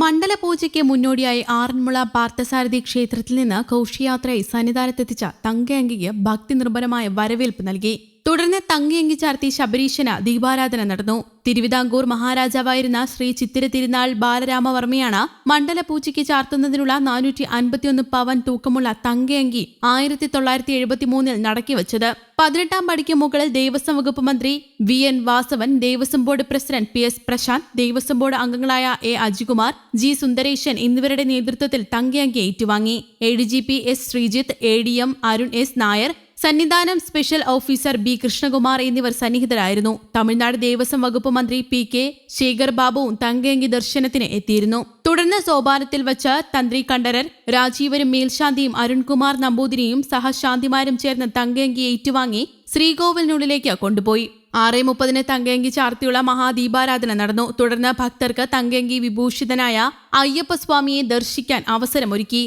മണ്ഡലപൂജയ്ക്ക് മുന്നോടിയായി ആറന്മുള പാർത്ഥസാരഥി ക്ഷേത്രത്തിൽ നിന്ന് ഘോഷയാത്രയായി സന്നിധാനത്തെത്തിച്ച തങ്കയങ്കിക്ക് ഭക്തി നിർഭരമായ വരവേൽപ്പ് നൽകി. തുടർന്ന് തങ്ങിയങ്കി ചാർത്തി ശബരീശന് ദീപാരാധന നടന്നു. തിരുവിതാംകൂർ മഹാരാജാവായിരുന്ന ശ്രീ ചിത്തിര തിരുനാൾ ബാലരാമവർമ്മയാണ് മണ്ഡല പൂജയ്ക്ക് ചാർത്തുന്നതിനുള്ള നാനൂറ്റി അൻപത്തിയൊന്ന് പവൻ തൂക്കമുള്ള തങ്കയങ്കി ആയിരത്തി തൊള്ളായിരത്തി എഴുപത്തി മൂന്നിൽ നടക്കിവച്ചത് പതിനെട്ടാം പടിക്ക് മുകളിൽ ദേവസ്വം വകുപ്പ് മന്ത്രി V N Vasavan Devaswom board president P S Prashanth Devaswom board അംഗങ്ങളായ എ അജികുമാർ ജി സുന്ദരേശൻ എന്നിവരുടെ നേതൃത്വത്തിൽ തങ്കയങ്കി ഏറ്റുവാങ്ങി. A D G P S Sreejith A D M Arun S Nair Sannidhanam special officer B Krishnakumar എന്നിവർ സന്നിഹിതരായിരുന്നു. തമിഴ്നാട് ദേവസ്വം വകുപ്പ് മന്ത്രി പി കെ ശേഖർ ബാബുവും തങ്കയങ്കി ദർശനത്തിന് എത്തിയിരുന്നു. തുടർന്ന് സോപാനത്തിൽ വച്ച് തന്ത്രി കണ്ഠരർ രാജീവരും മേൽശാന്തിയും അരുൺകുമാർ നമ്പൂതിരിയും സഹശാന്തിമാരും ചേർന്ന് തങ്കയങ്കി ഏറ്റുവാങ്ങി ശ്രീകോവിലിനുള്ളിലേക്ക് കൊണ്ടുപോയി. ആറ് മുപ്പതിന് തങ്കയങ്കി ചാർത്തിയുള്ള മഹാദീപാരാധന നടന്നു. തുടർന്ന് ഭക്തർക്ക് തങ്കയങ്കി വിഭൂഷിതനായ അയ്യപ്പസ്വാമിയെ ദർശിക്കാൻ അവസരമൊരുക്കി.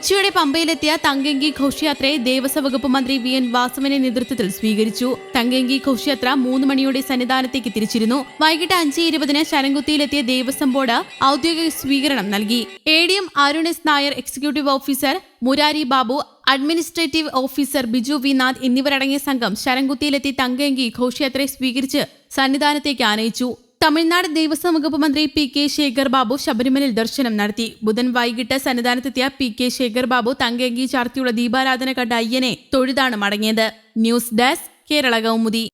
ഉച്ചയോടെ പമ്പയിലെത്തിയ തങ്കങ്കി ഘോഷയാത്രയെ ദേവസ്വം വകുപ്പ് മന്ത്രി വി എൻ വാസവന്റെ നേതൃത്വത്തിൽ സ്വീകരിച്ചു. തങ്കങ്കി ഘോഷയാത്ര മൂന്ന് മണിയോടെ സന്നിധാനത്തേക്ക് തിരിച്ചിരുന്നു. വൈകിട്ട് അഞ്ച് ഇരുപതിന് ശരംകുത്തിയിലെത്തിയ ദേവസ്വം ബോർഡ് ഔദ്യോഗിക സ്വീകരണം നൽകി. A D M Arun S Nair executive officer Murari Babu administrative officer Biju V Nath എന്നിവരടങ്ങിയ സംഘം ശരംകുത്തിയിലെത്തി തങ്കങ്കി ഘോഷയാത്രയെ സ്വീകരിച്ച് സന്നിധാനത്തേക്ക് ആനയിച്ചു. തമിഴ്നാട് ദേവസ്വം വകുപ്പ് മന്ത്രി പി കെ ശേഖർ ബാബു ശബരിമലയിൽ ദർശനം നടത്തി. ബുധൻ വൈകിട്ട് സന്നിധാനത്തെത്തിയ പി കെ ശേഖർ ബാബു തങ്കയങ്കി ചാർത്തിയുള്ള ദീപാരാധന കണ്ട അയ്യനെ തൊഴുതാണ് മടങ്ങിയത്. News desk Kerala Kaumudi.